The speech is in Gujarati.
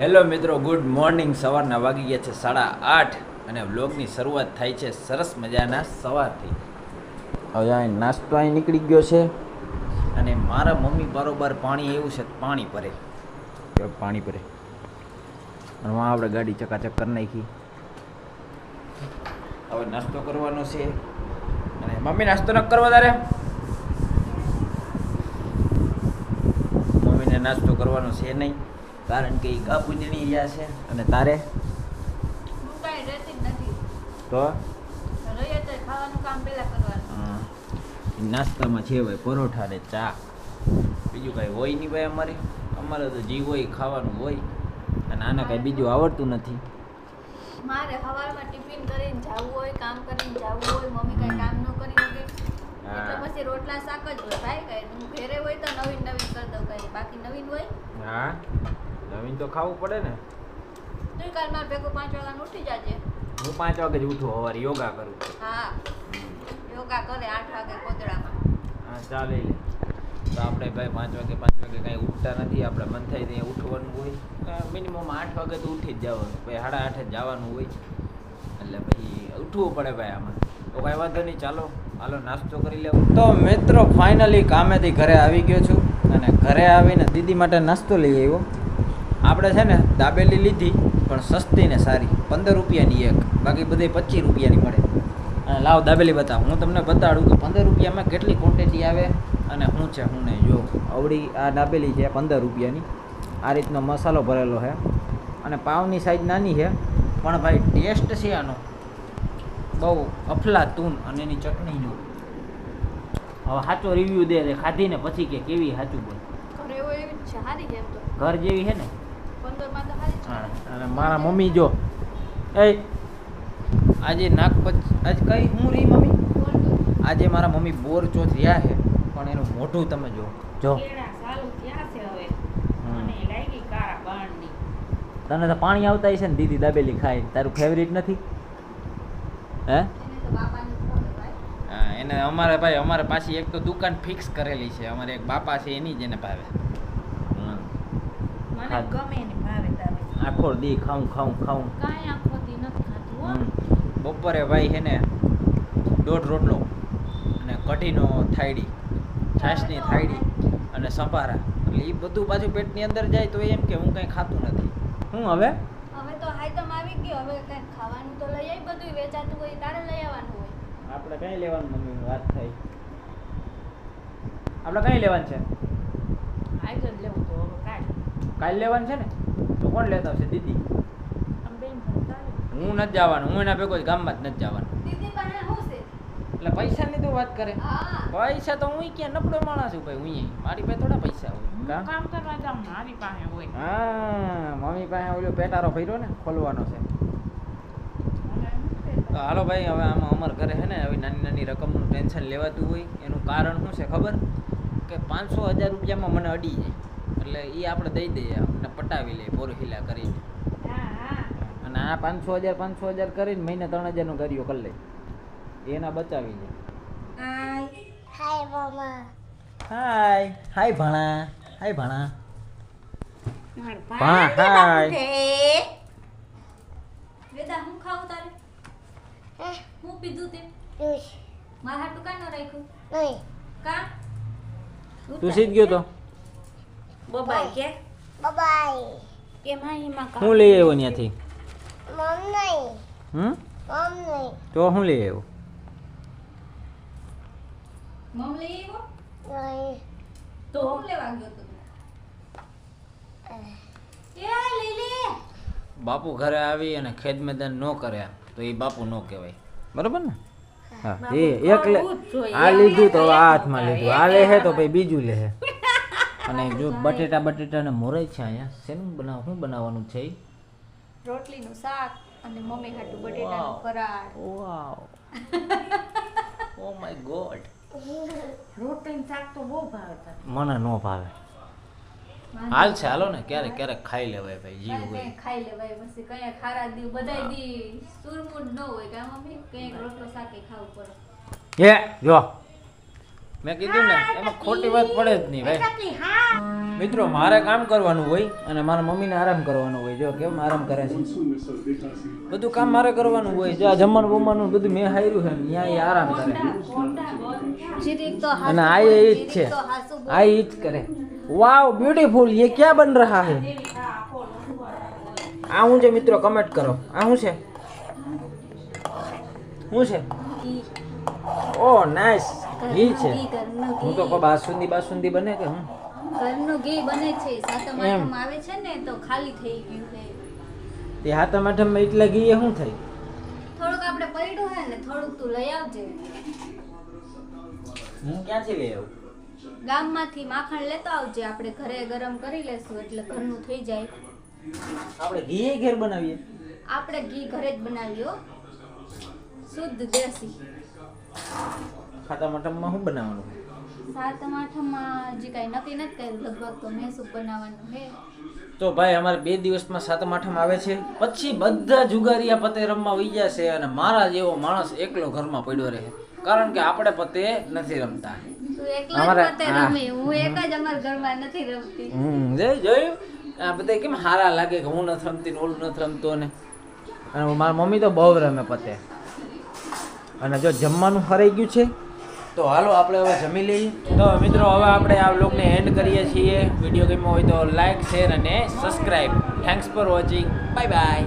હેલો મિત્રો ગુડ મોર્નિંગ. સવારના વાગી ગયા છે સાડા આઠ અને વ્લોગની શરૂઆત થાય છે સરસ મજાના સવારથી. હવે અહીં નાસ્તો અહીં નીકળી ગયો છે. અને મારા મમ્મી બરોબર પાણી એવું છે પાણી ભરે. પાણી ભરે? અને વાં આપણે ગાડી ચકાચક કરી નાખી. હવે નાસ્તો કરવાનો છે. અને મમ્મી નાસ્તો ન કરવા તારે મમ્મીને નાસ્તો કરવાનો છે નહીં. કારણ કે એ ગા રહ્યા છે અને તારે? તો? નાસ્તામાં છે ભાઈ પરોઠા ને ચા. બીજું કાંઈ હોય નહીં ભાઈ અમારે. અમારે તો જીવ હોય ખાવાનું હોય. અને આને કાંઈ બીજું આવડતું નથી. મારે સવારમાં ટિફિન કરીને જવું હોય કામ કરીને જવું હોય મમ્મી કાંઈ કામ ન કરી શકે. એટલે પછી રોટલા શાક જ હોય. ભાઈ કાંઈ ઘરે હોય તો નવીન નવીન કરી દઉં કાંઈ બાકી નવીન હોય? હા. નવીન તો ખાવું પડે ને. તું કાલ માર ભેગો પાંચ વાગ્યાને ઉઠી જાજે. હું પાંચ વાગે જ ઉઠું સવારે યોગા કરું. હા. યોગા કરે આઠ વાગે કોદડામાં હા ચાલે લે. તો આપણે ભાઈ પાંચ વાગે પાંચ વાગે કાંઈ ઉઠતા નથી આપણે મન થાય ત્યાં ઉઠવાનું હોય. મિનિમમ આઠ વાગે તો ઉઠી જ જવાનું ભાઈ સાડા આઠે જ જવાનું હોય. એટલે પછી ઉઠવું પડે ભાઈ આમાં. તો કાંઈ વાંધો નહીં ચાલો. હાલો નાસ્તો કરી લેવું. તો મિત્રો ફાઇનલી કામેથી ઘરે આવી ગયો છું. અને ઘરે આવીને દીદી માટે નાસ્તો લઈ આવ્યો. આપણે છે ને દાબેલી લીધી પણ સસ્તી ને સારી. પંદર રૂપિયાની એક બાકી બધી પચીસ રૂપિયાની મળે. અને લાવ દાબેલી બતાવ. હું તમને બતાડું કે પંદર રૂપિયામાં કેટલી ક્વોન્ટિટી આવે અને શું છે શું નહીં. જો અવળી આ દાબેલી છે પંદર રૂપિયાની. આ રીતનો મસાલો ભરેલો છે. અને પાવની સાઈઝ નાની છે પણ ભાઈ ટેસ્ટ છે આનો. બહુ અફલાતૂન અને એની ચટણી જો. હવે સાચો રિવ્યૂ દે ખાધીને પછી કે કેવી સાચું બોલ. ઘર જેવી છે ને? અને મારા મમ્મી જો. એ, આજે નાગ પચ, આજ કઈ હું રહી મમ્મી? આજે મારા મમ્મી બોર ચોથ રહ્યા છે, પણ એનું મોઢું તમે જો. જો તને તો પાણી આવતા હશે ને, દીદી દાબેલી ખાઈ તારું ફેવરિટ નથી? હે? એને અમારે ભાઈ, અમારે પાછી એક તો દુકાન ફિક્સ કરેલી છે. અમારે એક બાપા છે, એની જ એને ભાવે. મને. ગમે આખો દી ખાઉં ખાઉં ખાઉં. કાંઈ આખોથી નથી ખાતું હો. બપોરે ભાઈ હે ને દોઢ રોટલો અને કઢીનો થાયડી છાશની થાયડી અને સપારા એટલે એ બધું પાછું પેટની અંદર જાય તો એમ કે હું કંઈ ખાતું નથી. હું હવે? હવે તો આઈટમ આવી ગયો હવે કંઈક ખાવાનું તો લઈ આવી બધું વેચાતું હોય તારે લઈ આવવાનું હોય. આપણે કઈ લેવાનું મમ્મી વાત થઈ. આપણે કઈ લેવાનું છે? આજ જ લેવું તો હવે કાલ કાલ લેવાનું છે ને? કોણ લેતા આવશે? દીદી. હું નથી જવાનું હું એના ભેગો ગામમાં જ નથી જવાનું. એટલે પૈસા શું છે? એટલે પૈસાની તો વાત કરે. પૈસા તો હું ક્યાં નબળો માણસ છું ભાઈ હું મારી પાસે થોડા પૈસા હોય. કામ કરવા જાઉં મારી પાસે હોય. હા મમ્મી પાસે ઓલો પેટારો ભર્યો ને ખોલવાનો છે. તો હાલો ભાઈ હવે આમાં અમાર ઘરે છે ને હવે નાની નાની રકમનું ટેન્શન લેવાતું હોય. એનું કારણ શું છે ખબર? કે પાંચસો હજાર રૂપિયામાં મને અડી જાય. એટલે એ આપણે દઈ દઈએ આપણે પટાવી લઈએ બોરહિલા કરીને. હા હા અને આ પાંચસો હજાર પાંચસો હજાર કરીને મહિને ત્રણ હજારનો કર્યું કરી લે. એના બચાવી લે. હાય. હાય ભણા. હાય ભણા. ભણા હાય. વેદા હું ખાવું તારે? હું? પીધું તે? મારા હાટું કાં ન રાખ્યું? કા? તું સીધ ગયો તો? બબાઈ કે કે? માહીમાં કામ હું લઈ આવ્યો ત્યાંથી હમ? તો હું લઈ આવ્યો? મમ લઈ આવ્યો? તો હું લેવા ગયો તો? એ લઈ લે બાપુ ઘરે આવી અને ખેદ મેદાન ન કર્યા તો એ બાપુ ન કહેવાય. બરોબર ને? હા બાપુ એ એક લે કરવું જ જોઈએ. આ લીધું તો આ હાથમાં લીધું. આ લે હે તો પછી બીજું લે હે. અને જો બટેટા બટેટા ને મોરાય છે અહીંયા શેનું બનાવ શું બનાવવાનું છે? રોટલીનું શાક અને મમ્મી હાટુ બટેટાનું. ફરાળ. વાવ ઓ માય ગોડ રોટલી શાક તો બહુ ભાવે મને નો ભાવે. હાલ છે હાલો ને ક્યારેક ક્યારેક ખાઈ લેવાય ભાઈ જીવ હોય. ખાઈ લેવાય પછી કયા ખારા દી બધાય દી સુરમુડ ન હોય કે મમ્મી કઈ રોટલો શાકે ખાવું પડે. હે જો. મેં કીધું ને એમાં ખોટી વાત પડે જ નહીં ભાઈ. મિત્રો મારે કામ કરવાનું હોય અને મારા મમ્મીને આરામ કરવાનો હોય જો કેમ આરામ કરે છે? બધું કામ મારે કરવાનું હોય જો આ જમવાનું બમવાનું બધું મેં હાર્યું છે ત્યાં એ આરામ કરે. અને આ એ જ છે. આ એ જ કરે. વાવ બ્યુટીફુલ એ ક્યાં બન રહા હે? આ હું છે મિત્રો કમેન્ટ કરો. આ હું છે? હું છે? ઓ નાઈસ ઘી છે. હું તો ઘી. બાસુંદી બાસુંદી બને કે હું? ઘરનું ઘી બને છે સાતમ. આઠમ આવે છે ને તો ખાલી થઈ ગયું છે. તે સાતમ આઠમ એટલા ઘી એ શું થાય થોડુંક આપણે પડ્યું હે ને થોડુંક તું લઈ આવજે. હું ક્યાંથી લઈ આવું? ગામમાંથી માખણ લેતો આવજે આપણે ઘરે ગરમ કરી લેશું એટલે ઘરનું થઈ જાય. આપણે ઘી ઘેર બનાવીએ? આપણે ઘી ઘરે જ બનાવ્યો શુદ્ધ દેશી. ખાતા મટમમાં શું બનાવવાનું? સાતમ આઠમમાં જે કાંઈ નક્કી નથી કર્યું લગભગ તો મેસૂપ બનાવવાનું છે. તો ભાઈ અમારે બે દિવસમાં સાતમ આઠમ આવે છે. પછી બધા જુગારિયા પતે રમવા વહી જશે અને મારા જેવો માણસ એકલો ઘરમાં પડ્યો રહે. કારણ કે આપણે પતે નથી રમતા. તું એકલા જ અમારા- પોતે હા. રમી. હું. એક જ અમારા ઘરમાં નથી રમતી. હમ જય જોયું? આ બધા કેમ હારા લાગે કે હું નથી રમતી ને ઓલું નથી રમતો ને? અને મારા મમ્મી તો બહુ રમે પતે. અને જો જમવાનું હરાઈ ગયું છે તો હાલો, આપણે હવે જમી લઈએ. તો મિત્રો, હવે આપણે આ બ્લોગને એન્ડ કરીએ છીએ. વીડિયો ગમ્યો હોય તો લાઈક શેર અને subscribe thanks for watching bye bye